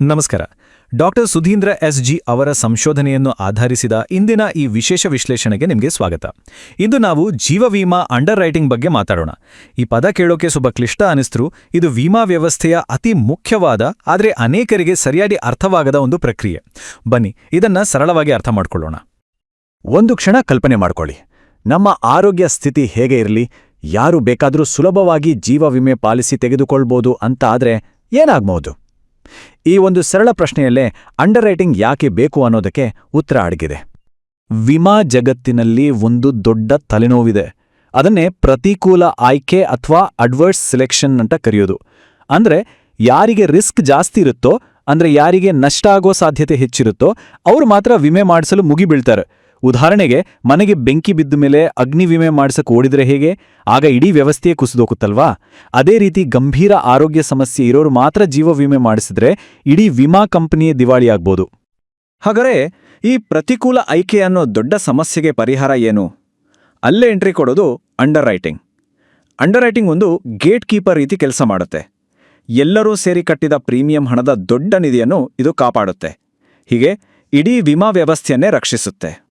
ನಮಸ್ಕಾರ. Doctor Sudhindra S G ಅವರ ಸಂಶೋಧನೆಯನ್ನು ಆಧರಿಸಿದ ಇಂದಿನ ಈ ವಿಶೇಷ ವಿಶ್ಲೇಷಣೆಗೆ ನಿಮಗೆ ಸ್ವಾಗತ. ಇಂದು ನಾವು ಜೀವ ವಿಮಾ ಅಂಡರ್ ರೈಟಿಂಗ್ ಬಗ್ಗೆ ಮಾತಾಡೋಣ. ಈ ಪದ ಕೇಳೋಕೆ ಸ್ವಲ್ಪ ಕ್ಲಿಷ್ಟ ಅನಿಸ್ತರು ಇದು ವಿಮಾ ವ್ಯವಸ್ಥೆಯ ಅತಿ ಮುಖ್ಯವಾದ, ಆದರೆ ಅನೇಕರಿಗೆ ಸರಿಯಾಗಿ ಅರ್ಥವಾಗದ ಒಂದು ಪ್ರಕ್ರಿಯೆ. ಬನ್ನಿ, ಇದನ್ನ ಸರಳವಾಗಿ ಅರ್ಥ ಮಾಡಿಕೊಳ್ಳೋಣ. ಒಂದು ಕ್ಷಣ ಕಲ್ಪನೆ ಮಾಡಿಕೊಳ್ಳಿ. ನಮ್ಮ ಆರೋಗ್ಯ ಸ್ಥಿತಿ ಹೇಗೆ ಇರಲಿ, ಯಾರು ಬೇಕಾದರೂ ಸುಲಭವಾಗಿ ಜೀವ ವಿಮೆ ಪಾಲಿಸಿ ತೆಗೆದುಕೊಳ್ಬೋದು ಅಂತ ಆದರೆ ಏನಾಗ್ಬಹುದು ಈ ಒಂದು ಸರಳ ಪ್ರಶ್ನೆಯಲ್ಲೇ ಅಂಡರ್ ರೈಟಿಂಗ್ ಯಾಕೆ ಬೇಕು ಅನ್ನೋದಕ್ಕೆ ಉತ್ತರ ಅಡಗಿದೆ. ವಿಮಾ ಜಗತ್ತಿನಲ್ಲಿ ಒಂದು ದೊಡ್ಡ ತಲೆನೋವಿದೆ. ಅದನ್ನೇ ಪ್ರತಿಕೂಲ ಆಯ್ಕೆ ಅಥವಾ ಅಡ್ವರ್ಸ್ ಸೆಲೆಕ್ಷನ್ ಅಂತ ಕರೆಯೋದು. ಅಂದ್ರೆ ಯಾರಿಗೆ ರಿಸ್ಕ್ ಜಾಸ್ತಿ ಇರುತ್ತೋ, ಅಂದ್ರೆ ಯಾರಿಗೆ ನಷ್ಟ ಆಗೋ ಸಾಧ್ಯತೆ ಹೆಚ್ಚಿರುತ್ತೋ, ಅವರು ಮಾತ್ರ ವಿಮೆ ಮಾಡಿಸಲು ಮುಗಿಬೀಳ್ತಾರೆ. ಉದಾಹರಣೆಗೆ, ಮನೆಗೆ ಬೆಂಕಿ ಬಿದ್ದ ಮೇಲೆ ಅಗ್ನಿ ವಿಮೆ ಮಾಡಿಸಕ್ ಓಡಿದ್ರೆ ಹೇಗೆ? ಆಗ ಇಡೀ ವ್ಯವಸ್ಥೆಯೇ ಕುಸಿದೋಗುತ್ತಲ್ವಾ? ಅದೇ ರೀತಿ ಗಂಭೀರ ಆರೋಗ್ಯ ಸಮಸ್ಯೆ ಇರೋರು ಮಾತ್ರ ಜೀವ ವಿಮೆ ಮಾಡಿಸಿದ್ರೆ ಇಡೀ ವಿಮಾ ಕಂಪನಿಯೇ ದಿವಾಳಿಯಾಗ್ಬೋದು ಹಾಗರೆ ಈ ಪ್ರತಿಕೂಲ ಆಯ್ಕೆ ಅನ್ನೋ ದೊಡ್ಡ ಸಮಸ್ಯೆಗೆ ಪರಿಹಾರ ಏನು? ಅಲ್ಲೇ ಎಂಟ್ರಿ ಕೊಡೋದು ಅಂಡರ್ ರೈಟಿಂಗ್ ಅಂಡರ್ ರೈಟಿಂಗ್ ಒಂದು ಗೇಟ್ ಕೀಪರ್ ರೀತಿ ಕೆಲಸ ಮಾಡುತ್ತೆ. ಎಲ್ಲರೂ ಸೇರಿ ಕಟ್ಟಿದ ಪ್ರೀಮಿಯಂ ಹಣದ ದೊಡ್ಡ ನಿಧಿಯನ್ನು ಇದು ಕಾಪಾಡುತ್ತೆ. ಹೀಗೆ, ಇಡೀ ವಿಮಾ ವ್ಯವಸ್ಥೆಯನ್ನೇ ರಕ್ಷಿಸುತ್ತೆ.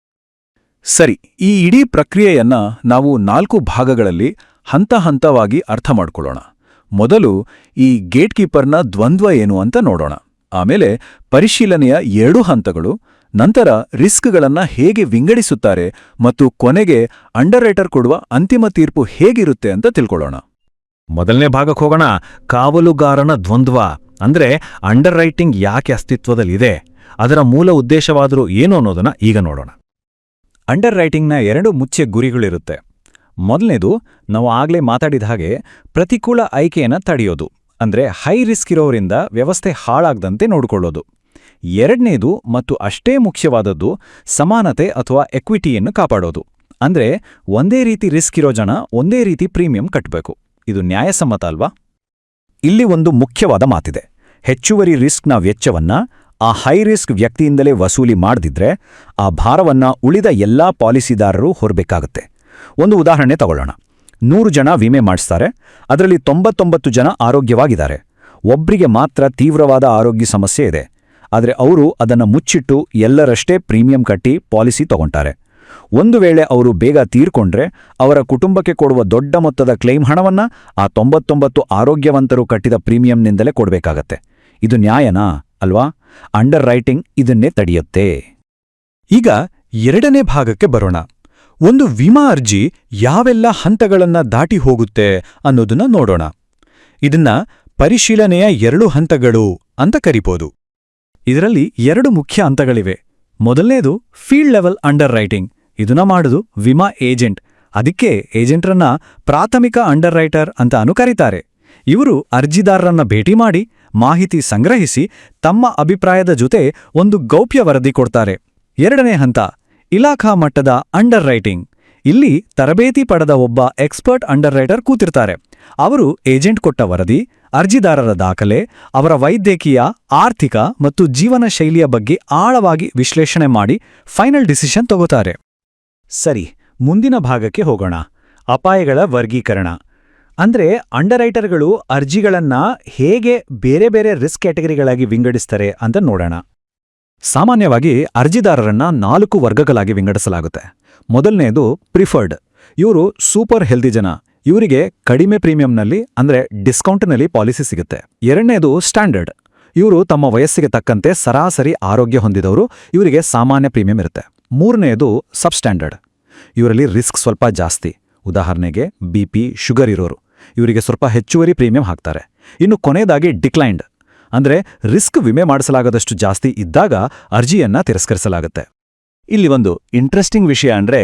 ಸರಿ, ಈ ಇಡೀ ಪ್ರಕ್ರಿಯೆಯನ್ನ ನಾವು ನಾಲ್ಕು ಭಾಗಗಳಲ್ಲಿ ಹಂತ ಹಂತವಾಗಿ ಅರ್ಥ ಮಾಡಿಕೊಳ್ಳೋಣ. ಮೊದಲು ಈ ಗೇಟ್ ಕೀಪರ್ನ ದ್ವಂದ್ವ ಏನು ಅಂತ ನೋಡೋಣ. ಆಮೇಲೆ ಪರಿಶೀಲನೆಯ ಎರಡು ಹಂತಗಳು, ನಂತರ ರಿಸ್ಕ್ಗಳನ್ನ ಹೇಗೆ ವಿಂಗಡಿಸುತ್ತಾರೆ ಮತ್ತು ಕೊನೆಗೆ ಅಂಡರ್ರೈಟರ್ ಕೊಡುವ ಅಂತಿಮ ತೀರ್ಪು ಹೇಗಿರುತ್ತೆ ಅಂತ ತಿಳ್ಕೊಳ್ಳೋಣ. ಮೊದಲನೇ ಭಾಗಕ್ಕೆ ಹೋಗೋಣ. ಕಾವಲುಗಾರನ ದ್ವಂದ್ವ, ಅಂದ್ರೆ ಅಂಡರ್ ರೈಟಿಂಗ್ ಯಾಕೆ ಅಸ್ತಿತ್ವದಲ್ಲಿದೆ, ಅದರ ಮೂಲ ಉದ್ದೇಶವಾದರೂ ಏನು ಅನ್ನೋದನ್ನ ಈಗ ನೋಡೋಣ. ಅಂಡರ್ ರೈಟಿಂಗ್ನ ಎರಡು ಮುಖ್ಯ ಗುರಿಗಳಿರುತ್ತೆ. ಮೊದಲನೇದು, ನಾವು ಆಗಲೇ ಮಾತಾಡಿದ ಹಾಗೆ ಪ್ರತಿಕೂಲ ಆಯ್ಕೆಯನ್ನು ತಡೆಯೋದು, ಅಂದ್ರೆ ಹೈ ರಿಸ್ಕ್ ಇರೋರಿಂದ ವ್ಯವಸ್ಥೆ ಹಾಳಾಗದಂತೆ ನೋಡಿಕೊಳ್ಳೋದು. ಎರಡನೇದು ಮತ್ತು ಅಷ್ಟೇ ಮುಖ್ಯವಾದದ್ದು ಸಮಾನತೆ ಅಥವಾ ಎಕ್ವಿಟಿಯನ್ನು ಕಾಪಾಡೋದು. ಅಂದ್ರೆ ಒಂದೇ ರೀತಿ ರಿಸ್ಕ್ ಇರೋ ಜನ ಒಂದೇ ರೀತಿ ಪ್ರೀಮಿಯಂ ಕಟ್ಟಬೇಕು ಇದು ನ್ಯಾಯಸಮ್ಮತ ಅಲ್ವಾ? ಇಲ್ಲಿ ಒಂದು ಮುಖ್ಯವಾದ ಮಾತಿದೆ. ಹೆಚ್ಚುವರಿ ರಿಸ್ಕ್ನ ವೆಚ್ಚವನ್ನ ಆ ಹೈ ರಿಸ್ಕ್ ವ್ಯಕ್ತಿಯಿಂದಲೇ ವಸೂಲಿ ಮಾಡದಿದ್ರೆ ಆ ಭಾರವನ್ನ ಉಳಿದ ಎಲ್ಲಾ ಪಾಲಿಸಿದಾರರು ಹೊರಬೇಕಾಗುತ್ತೆ. ಒಂದು ಉದಾಹರಣೆ ತಗೊಳ್ಳೋಣ. ನೂರು ಜನ ವಿಮೆ ಮಾಡಿಸ್ತಾರೆ. ಅದರಲ್ಲಿ ತೊಂಬತ್ತೊಂಬತ್ತು ಜನ ಆರೋಗ್ಯವಾಗಿದ್ದಾರೆ. ಒಬ್ಬರಿಗೆ ಮಾತ್ರ ತೀವ್ರವಾದ ಆರೋಗ್ಯ ಸಮಸ್ಯೆ ಇದೆ. ಆದರೆ ಅವರು ಅದನ್ನು ಮುಚ್ಚಿಟ್ಟು ಎಲ್ಲರಷ್ಟೇ ಪ್ರೀಮಿಯಂ ಕಟ್ಟಿ ಪಾಲಿಸಿ ತಗೊಂಡಾರೆ ಒಂದು ವೇಳೆ ಅವರು ಬೇಗ ತೀರ್ಕೊಂಡ್ರೆ ಅವರ ಕುಟುಂಬಕ್ಕೆ ಕೊಡುವ ದೊಡ್ಡ ಮೊತ್ತದ ಕ್ಲೈಮ್ ಹಣವನ್ನ ಆ ತೊಂಬತ್ತೊಂಬತ್ತು ಆರೋಗ್ಯವಂತರು ಕಟ್ಟಿದ ಪ್ರೀಮಿಯಂನಿಂದಲೇ ಕೊಡಬೇಕಾಗತ್ತೆ. ಇದು ನ್ಯಾಯನಾ? ಅಲ್ವಾ? ಅಂಡರ್ ರೈಟಿಂಗ್ ಇದನ್ನೇ ತಡೆಯುತ್ತೆ. ಈಗ ಎರಡನೇ ಭಾಗಕ್ಕೆ ಬರೋಣ. ಒಂದು ವಿಮಾ ಅರ್ಜಿ ಯಾವೆಲ್ಲ ಹಂತಗಳನ್ನ ದಾಟಿ ಹೋಗುತ್ತೆ ಅನ್ನೋದನ್ನ ನೋಡೋಣ. ಇದನ್ನ ಪರಿಶೀಲನೆಯ ಎರಡು ಹಂತಗಳು ಅಂತ ಕರಿಬೋದು. ಇದರಲ್ಲಿ ಎರಡು ಮುಖ್ಯ ಹಂತಗಳಿವೆ. ಮೊದಲನೇದು ಫೀಲ್ಡ್ ಲೆವೆಲ್ ಅಂಡರ್ ರೈಟಿಂಗ್ ಇದನ್ನ ಮಾಡುದು ವಿಮಾ ಏಜೆಂಟ್. ಅದಕ್ಕೆ ಏಜೆಂಟ್ರನ್ನ ಪ್ರಾಥಮಿಕ ಅಂಡರ್ ರೈಟರ್ ಅಂತ ಅನು ಕರೀತಾರೆ ಇವರು ಅರ್ಜಿದಾರರನ್ನ ಭೇಟಿ ಮಾಡಿ ಮಾಹಿತಿ ಸಂಗ್ರಹಿಸಿ ತಮ್ಮ ಅಭಿಪ್ರಾಯದ ಜೊತೆ ಒಂದು ಗೌಪ್ಯ ವರದಿ ಕೊಡ್ತಾರೆ. ಎರಡನೇ ಹಂತ, ಇಲಾಖಾ ಮಟ್ಟದ ಅಂಡರ್ ರೈಟಿಂಗ್. ಇಲ್ಲಿ ತರಬೇತಿ ಪಡೆದ ಒಬ್ಬ ಎಕ್ಸ್ಪರ್ಟ್ ಅಂಡರ್ ರೈಟರ್ ಕೂತಿರ್ತಾರೆ. ಅವರು ಏಜೆಂಟ್ ಕೊಟ್ಟ ವರದಿ, ಅರ್ಜಿದಾರರ ದಾಖಲೆ, ಅವರ ವೈದ್ಯಕೀಯ, ಆರ್ಥಿಕ ಮತ್ತು ಜೀವನ ಶೈಲಿಯ ಬಗ್ಗೆ ಆಳವಾಗಿ ವಿಶ್ಲೇಷಣೆ ಮಾಡಿ ಫೈನಲ್ ಡಿಸಿಷನ್ ತಗೋತಾರೆ. ಸರಿ, ಮುಂದಿನ ಭಾಗಕ್ಕೆ ಹೋಗೋಣ. ಅಪಾಯಗಳ ವರ್ಗೀಕರಣ. ಅಂದ್ರೆ ಅಂಡರ್ರೈಟರ್ಗಳು ಅರ್ಜಿಗಳನ್ನ ಹೇಗೆ ಬೇರೆ ಬೇರೆ ರಿಸ್ಕ್ ಕ್ಯಾಟಗರಿಗಳಾಗಿ ವಿಂಗಡಿಸ್ತಾರೆ ಅಂತ ನೋಡೋಣ. ಸಾಮಾನ್ಯವಾಗಿ ಅರ್ಜಿದಾರರನ್ನ ನಾಲ್ಕು ವರ್ಗಗಳಾಗಿ ವಿಂಗಡಿಸಲಾಗುತ್ತೆ. ಮೊದಲನೆಯದು ಪ್ರಿಫರ್ಡ್. ಇವರು ಸೂಪರ್ ಹೆಲ್ದಿ ಜನ. ಇವರಿಗೆ ಕಡಿಮೆ ಪ್ರೀಮಿಯಂನಲ್ಲಿ ಅಂದ್ರೆ ಡಿಸ್ಕೌಂಟ್ನಲ್ಲಿ ಪಾಲಿಸಿ ಸಿಗುತ್ತೆ. ಎರಡನೇದು ಸ್ಟ್ಯಾಂಡರ್ಡ್. ಇವರು ತಮ್ಮ ವಯಸ್ಸಿಗೆ ತಕ್ಕಂತೆ ಸರಾಸರಿ ಆರೋಗ್ಯ ಹೊಂದಿದವರು. ಇವರಿಗೆ ಸಾಮಾನ್ಯ ಪ್ರೀಮಿಯಂ ಇರುತ್ತೆ. ಮೂರನೆಯದು ಸಬ್ಸ್ಟ್ಯಾಂಡರ್ಡ್. ಇವರಲ್ಲಿ ರಿಸ್ಕ್ ಸ್ವಲ್ಪ ಜಾಸ್ತಿ. ಉದಾಹರಣೆಗೆ ಬಿ ಪಿ ಶುಗರ್ ಇರೋರು. ಇವರಿಗೆ ಸ್ವಲ್ಪ ಹೆಚ್ಚುವರಿ ಪ್ರೀಮಿಯಂ ಹಾಕ್ತಾರೆ. ಇನ್ನು ಕೊನೆಯದಾಗಿ ಡಿಕ್ಲೈನ್ಡ್. ಅಂದರೆ ರಿಸ್ಕ್ ವಿಮೆ ಮಾಡಿಸಲಾಗದಷ್ಟು ಜಾಸ್ತಿ ಇದ್ದಾಗ ಅರ್ಜಿಯನ್ನ ತಿರಸ್ಕರಿಸಲಾಗುತ್ತೆ. ಇಲ್ಲಿ ಒಂದು ಇಂಟ್ರೆಸ್ಟಿಂಗ್ ವಿಷಯ ಅಂದ್ರೆ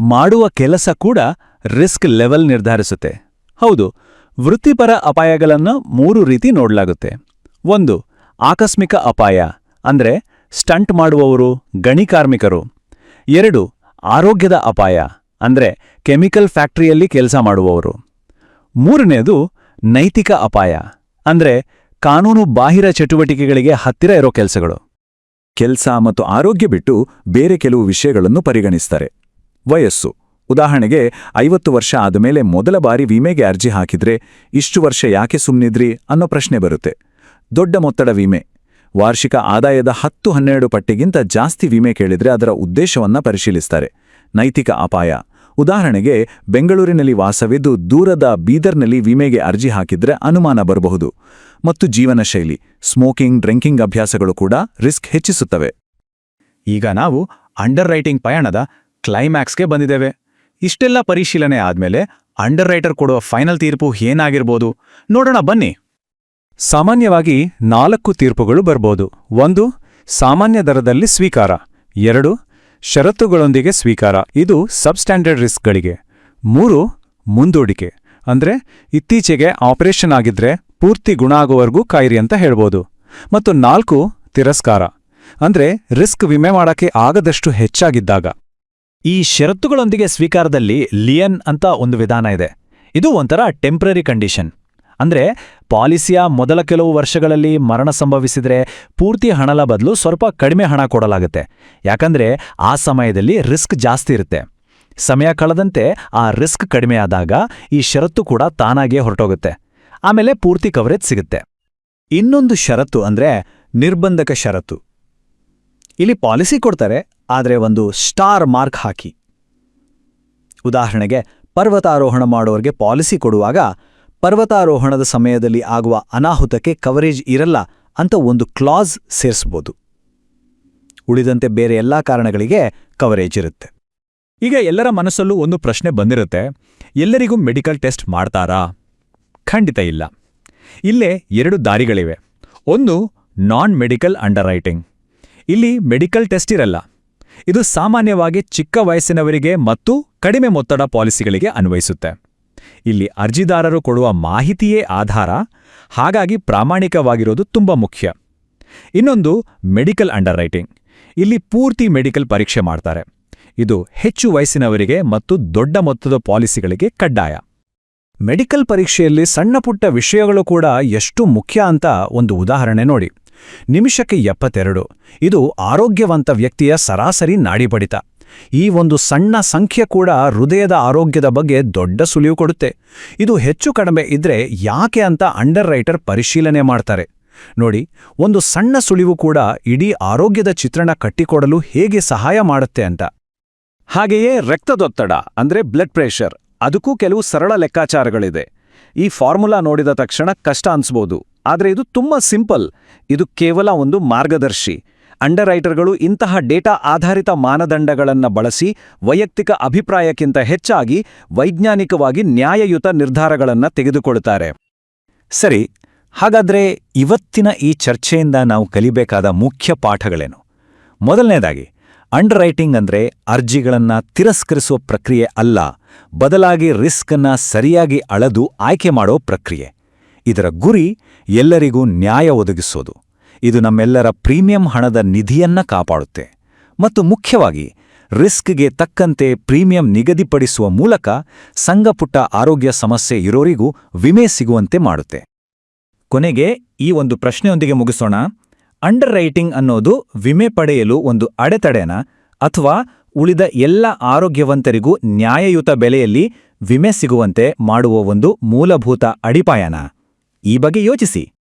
ಮಾಡುವ ಕೆಲಸ ಕೂಡ ರಿಸ್ಕ್ ಲೆವೆಲ್ ನಿರ್ಧರಿಸುತ್ತೆ. ಹೌದು, ವೃತ್ತಿಪರ ಅಪಾಯಗಳನ್ನು ಮೂರು ರೀತಿ ನೋಡಲಾಗುತ್ತೆ. ಒಂದು, ಆಕಸ್ಮಿಕ ಅಪಾಯ, ಅಂದ್ರೆ ಸ್ಟಂಟ್ ಮಾಡುವವರು, ಗಣಿ ಕಾರ್ಮಿಕರು. ಎರಡು, ಆರೋಗ್ಯದ ಅಪಾಯ, ಅಂದ್ರೆ ಕೆಮಿಕಲ್ ಫ್ಯಾಕ್ಟರಿಯಲ್ಲಿ ಕೆಲಸ ಮಾಡುವವರು. ಮೂರನೇದು ನೈತಿಕ ಅಪಾಯ. ಅಂದ್ರೆ ಕಾನೂನು ಬಾಹಿರ ಚಟುವಟಿಕೆಗಳಿಗೆ ಹತ್ತಿರ ಇರೋ ಕೆಲಸಗಳು. ಕೆಲಸ ಮತ್ತು ಆರೋಗ್ಯ ಬಿಟ್ಟು ಬೇರೆ ಕೆಲವು ವಿಷಯಗಳನ್ನು ಪರಿಗಣಿಸ್ತಾರೆ. ವಯಸ್ಸು. ಉದಾಹರಣೆಗೆ ಐವತ್ತು ವರ್ಷ ಆದಮೇಲೆ ಮೊದಲ ಬಾರಿ ವಿಮೆಗೆ ಅರ್ಜಿ ಹಾಕಿದ್ರೆ ಇಷ್ಟು ವರ್ಷ ಯಾಕೆ ಸುಮ್ಮನಿದ್ರಿ ಅನ್ನೋ ಪ್ರಶ್ನೆ ಬರುತ್ತೆ. ದೊಡ್ಡ ಮೊತ್ತಡ ವಿಮೆ. ವಾರ್ಷಿಕ ಆದಾಯದ ಹತ್ತು ಹನ್ನೆರಡು ಪಟ್ಟಿಗಿಂತ ಜಾಸ್ತಿ ವಿಮೆ ಕೇಳಿದ್ರೆ ಅದರ ಉದ್ದೇಶವನ್ನ ಪರಿಶೀಲಿಸ್ತಾರೆ. ನೈತಿಕ ಅಪಾಯ. ಉದಾಹರಣೆಗೆ, ಬೆಂಗಳೂರಿನಲ್ಲಿ ವಾಸವಿದ್ದು ದೂರದ ಬೀದರ್ನಲ್ಲಿ ವಿಮೆಗೆ ಅರ್ಜಿ ಹಾಕಿದ್ರೆ ಅನುಮಾನ ಬರಬಹುದು. ಮತ್ತು ಜೀವನ ಶೈಲಿ, ಸ್ಮೋಕಿಂಗ್, ಡ್ರಿಂಕಿಂಗ್ ಅಭ್ಯಾಸಗಳು ಕೂಡ ರಿಸ್ಕ್ ಹೆಚ್ಚಿಸುತ್ತವೆ. ಈಗ ನಾವು ಅಂಡರ್ ರೈಟಿಂಗ್ ಪಯಣದ ಕ್ಲೈಮ್ಯಾಕ್ಸ್ಗೆ ಬಂದಿದ್ದೇವೆ. ಇಷ್ಟೆಲ್ಲ ಪರಿಶೀಲನೆ ಆದ್ಮೇಲೆ ಅಂಡರ್ ರೈಟರ್ ಕೊಡುವ ಫೈನಲ್ ತೀರ್ಪು ಏನಾಗಿರ್ಬೋದು? ನೋಡೋಣ ಬನ್ನಿ. ಸಾಮಾನ್ಯವಾಗಿ ನಾಲ್ಕು ತೀರ್ಪುಗಳು ಬರ್ಬೋದು. ಒಂದು, ಸಾಮಾನ್ಯ ದರದಲ್ಲಿ ಸ್ವೀಕಾರ. ಎರಡು ಷರತ್ತುಗಳೊಂದಿಗೆ ಸ್ವೀಕಾರ. ಇದು ಸಬ್ಸ್ಟ್ಯಾಂಡರ್ಡ್ ರಿಸ್ಕ್ಗಳಿಗೆ. ಮೂರು, ಮುಂದೂಡಿಕೆ. ಅಂದ್ರೆ ಇತ್ತೀಚೆಗೆ ಆಪರೇಷನ್ ಆಗಿದ್ರೆ ಪೂರ್ತಿ ಗುಣ ಆಗೋವರೆಗೂ ಕಾಯಿರಿ ಅಂತ ಹೇಳ್ಬೋದು. ಮತ್ತು ನಾಲ್ಕು, ತಿರಸ್ಕಾರ. ಅಂದ್ರೆ ರಿಸ್ಕ್ ವಿಮೆ ಮಾಡಕ್ಕೆ ಆಗದಷ್ಟು ಹೆಚ್ಚಾಗಿದ್ದಾಗ. ಈ ಷರತ್ತುಗಳೊಂದಿಗೆ ಸ್ವೀಕಾರದಲ್ಲಿ ಲಿಯನ್ ಅಂತ ಒಂದು ವಿಧಾನ ಇದೆ. ಇದು ಒಂಥರ ಟೆಂಪ್ರರಿ ಕಂಡೀಷನ್. ಅಂದ್ರೆ ಪಾಲಿಸಿಯ ಮೊದಲ ಕೆಲವು ವರ್ಷಗಳಲ್ಲಿ ಮರಣ ಸಂಭವಿಸಿದ್ರೆ ಪೂರ್ತಿ ಹಣಲ ಬದಲು ಸ್ವಲ್ಪ ಕಡಿಮೆ ಹಣ ಕೊಡಲಾಗುತ್ತೆ. ಯಾಕಂದ್ರೆ ಆ ಸಮಯದಲ್ಲಿ ರಿಸ್ಕ್ ಜಾಸ್ತಿ ಇರುತ್ತೆ. ಸಮಯ ಕಳೆದಂತೆ ಆ ರಿಸ್ಕ್ ಕಡಿಮೆ ಆದಾಗ ಈ ಷರತ್ತು ಕೂಡ ತಾನಾಗಿಯೇ ಹೊರಟೋಗುತ್ತೆ. ಆಮೇಲೆ ಪೂರ್ತಿ ಕವರೇಜ್ ಸಿಗುತ್ತೆ. ಇನ್ನೊಂದು ಷರತ್ತು ಅಂದ್ರೆ ನಿರ್ಬಂಧಕ ಷರತ್ತು. ಇಲ್ಲಿ ಪಾಲಿಸಿ ಕೊಡ್ತಾರೆ, ಆದರೆ ಒಂದು ಸ್ಟಾರ್ ಮಾರ್ಕ್ ಹಾಕಿ. ಉದಾಹರಣೆಗೆ ಪರ್ವತಾರೋಹಣ ಮಾಡೋರಿಗೆ ಪಾಲಿಸಿ ಕೊಡುವಾಗ ಪರ್ವತಾರೋಹಣದ ಸಮಯದಲ್ಲಿ ಆಗುವ ಅನಾಹುತಕ್ಕೆ ಕವರೇಜ್ ಇರಲ್ಲ ಅಂತ ಒಂದು ಕ್ಲಾಸ್ ಸೇರಿಸ್ಬೋದು. ಉಳಿದಂತೆ ಬೇರೆ ಎಲ್ಲಾ ಕಾರಣಗಳಿಗೆ ಕವರೇಜ್ ಇರುತ್ತೆ. ಈಗ ಎಲ್ಲರ ಮನಸ್ಸಲ್ಲೂ ಒಂದು ಪ್ರಶ್ನೆ ಬಂದಿರುತ್ತೆ, ಎಲ್ಲರಿಗೂ ಮೆಡಿಕಲ್ ಟೆಸ್ಟ್ ಮಾಡ್ತಾರಾ? ಖಂಡಿತ ಇಲ್ಲ. ಇಲ್ಲೇ ಎರಡು ದಾರಿಗಳಿವೆ. ಒಂದು ನಾನ್ ಮೆಡಿಕಲ್ ಅಂಡರ್ ರೈಟಿಂಗ್ ಇಲ್ಲಿ ಮೆಡಿಕಲ್ ಟೆಸ್ಟ್ ಇರಲ್ಲ. ಇದು ಸಾಮಾನ್ಯವಾಗಿ ಚಿಕ್ಕ ವಯಸ್ಸಿನವರಿಗೆ ಮತ್ತು ಕಡಿಮೆ ಮೊತ್ತದ ಪಾಲಿಸಿಗಳಿಗೆ ಅನ್ವಯಿಸುತ್ತೆ. ಇಲ್ಲಿ ಅರ್ಜಿದಾರರು ಕೊಡುವ ಮಾಹಿತಿಯೇ ಆಧಾರ, ಹಾಗಾಗಿ ಪ್ರಾಮಾಣಿಕವಾಗಿರೋದು ತುಂಬ ಮುಖ್ಯ. ಇನ್ನೊಂದು ಮೆಡಿಕಲ್ ಅಂಡರ್ ರೈಟಿಂಗ್ ಇಲ್ಲಿ ಪೂರ್ತಿ ಮೆಡಿಕಲ್ ಪರೀಕ್ಷೆ ಮಾಡ್ತಾರೆ. ಇದು ಹೆಚ್ಚು ವಯಸ್ಸಿನವರಿಗೆ ಮತ್ತು ದೊಡ್ಡ ಮೊತ್ತದ ಪಾಲಿಸಿಗಳಿಗೆ ಕಡ್ಡಾಯ. ಮೆಡಿಕಲ್ ಪರೀಕ್ಷೆಯಲ್ಲಿ ಸಣ್ಣಪುಟ್ಟ ವಿಷಯಗಳು ಕೂಡ ಎಷ್ಟು ಮುಖ್ಯ ಅಂತ ಒಂದು ಉದಾಹರಣೆ ನೋಡಿ. ನಿಮಿಷಕ್ಕೆ ಎಪ್ಪತ್ತೆರಡು. ಇದು ಆರೋಗ್ಯವಂತ ವ್ಯಕ್ತಿಯ ಸರಾಸರಿ ನಾಡಿಬಡಿತ. ಈ ಒಂದು ಸಣ್ಣ ಸಂಖ್ಯೆ ಕೂಡ ಹೃದಯದ ಆರೋಗ್ಯದ ಬಗ್ಗೆ ದೊಡ್ಡ ಸುಳಿವು ಕೊಡುತ್ತೆ. ಇದು ಹೆಚ್ಚು ಕಡಿಮೆ ಇದ್ರೆ ಯಾಕೆ ಅಂತ ಅಂಡರ್ ರೈಟರ್ ಪರಿಶೀಲನೆ ಮಾಡ್ತಾರೆ. ನೋಡಿ, ಒಂದು ಸಣ್ಣ ಸುಳಿವು ಕೂಡ ಇಡೀ ಆರೋಗ್ಯದ ಚಿತ್ರಣ ಕಟ್ಟಿಕೊಡಲು ಹೇಗೆ ಸಹಾಯ ಮಾಡುತ್ತೆ ಅಂತ. ಹಾಗೆಯೇ ರಕ್ತದೊತ್ತಡ, ಅಂದ್ರೆ ಬ್ಲಡ್ ಪ್ರೆಷರ್ ಅದಕ್ಕೂ ಕೆಲವು ಸರಳ ಲೆಕ್ಕಾಚಾರಗಳಿದೆ. ಈ ಫಾರ್ಮುಲಾ ನೋಡಿದ ತಕ್ಷಣ ಕಷ್ಟ ಅನ್ಸ್ಬೋದು. ಆದರೆ ಇದು ತುಂಬಾ ಸಿಂಪಲ್ ಇದು ಕೇವಲ ಒಂದು ಮಾರ್ಗದರ್ಶಿ. ಅಂಡರ್ ರೈಟರ್ಗಳು ಇಂತಹ ಡೇಟಾ ಆಧಾರಿತ ಮಾನದಂಡಗಳನ್ನು ಬಳಸಿ ವೈಯಕ್ತಿಕ ಅಭಿಪ್ರಾಯಕ್ಕಿಂತ ಹೆಚ್ಚಾಗಿ ವೈಜ್ಞಾನಿಕವಾಗಿ ನ್ಯಾಯಯುತ ನಿರ್ಧಾರಗಳನ್ನು ತೆಗೆದುಕೊಳ್ಳುತ್ತಾರೆ ಸರಿ, ಹಾಗಾದ್ರೆ ಇವತ್ತಿನ ಈ ಚರ್ಚೆಯಿಂದ ನಾವು ಕಲಿಬೇಕಾದ ಮುಖ್ಯ ಪಾಠಗಳೇನು? ಮೊದಲನೇದಾಗಿ ಅಂಡರ್ ರೈಟಿಂಗ್ ಅಂದ್ರೆ ಅರ್ಜಿಗಳನ್ನು ತಿರಸ್ಕರಿಸುವ ಪ್ರಕ್ರಿಯೆ ಅಲ್ಲ, ಬದಲಾಗಿ ರಿಸ್ಕನ್ನು ಸರಿಯಾಗಿ ಅಳದು ಆಯ್ಕೆ ಮಾಡೋ ಪ್ರಕ್ರಿಯೆ. ಇದರ ಗುರಿ ಎಲ್ಲರಿಗೂ ನ್ಯಾಯ ಒದಗಿಸೋದು. ಇದು ನಮ್ಮೆಲ್ಲರ ಪ್ರೀಮಿಯಂ ಹಣದ ನಿಧಿಯನ್ನ ಕಾಪಾಡುತ್ತೆ. ಮತ್ತು ಮುಖ್ಯವಾಗಿ, ರಿಸ್ಕ್ಗೆ ತಕ್ಕಂತೆ ಪ್ರೀಮಿಯಂ ನಿಗದಿಪಡಿಸುವ ಮೂಲಕ ಸಂಘಪುಟ್ಟ ಆರೋಗ್ಯ ಸಮಸ್ಯೆ ಇರೋರಿಗೂ ವಿಮೆ ಸಿಗುವಂತೆ ಮಾಡುತ್ತೆ. ಕೊನೆಗೆ, ಈ ಒಂದು ಪ್ರಶ್ನೆಯೊಂದಿಗೆ ಮುಗಿಸೋಣ. ಅಂಡರ್ ರೈಟಿಂಗ್ ಅನ್ನೋದು ವಿಮೆ ಪಡೆಯಲು ಒಂದು ಅಡೆತಡೆನ? ಅಥವಾ ಉಳಿದ ಎಲ್ಲ ಆರೋಗ್ಯವಂತರಿಗೂ ನ್ಯಾಯಯುತ ಬೆಲೆಯಲ್ಲಿ ವಿಮೆ ಸಿಗುವಂತೆ ಮಾಡುವ ಒಂದು ಮೂಲಭೂತ ಅಡಿಪಾಯನ? ಈ ಬಗ್ಗೆ ಯೋಚಿಸಿ.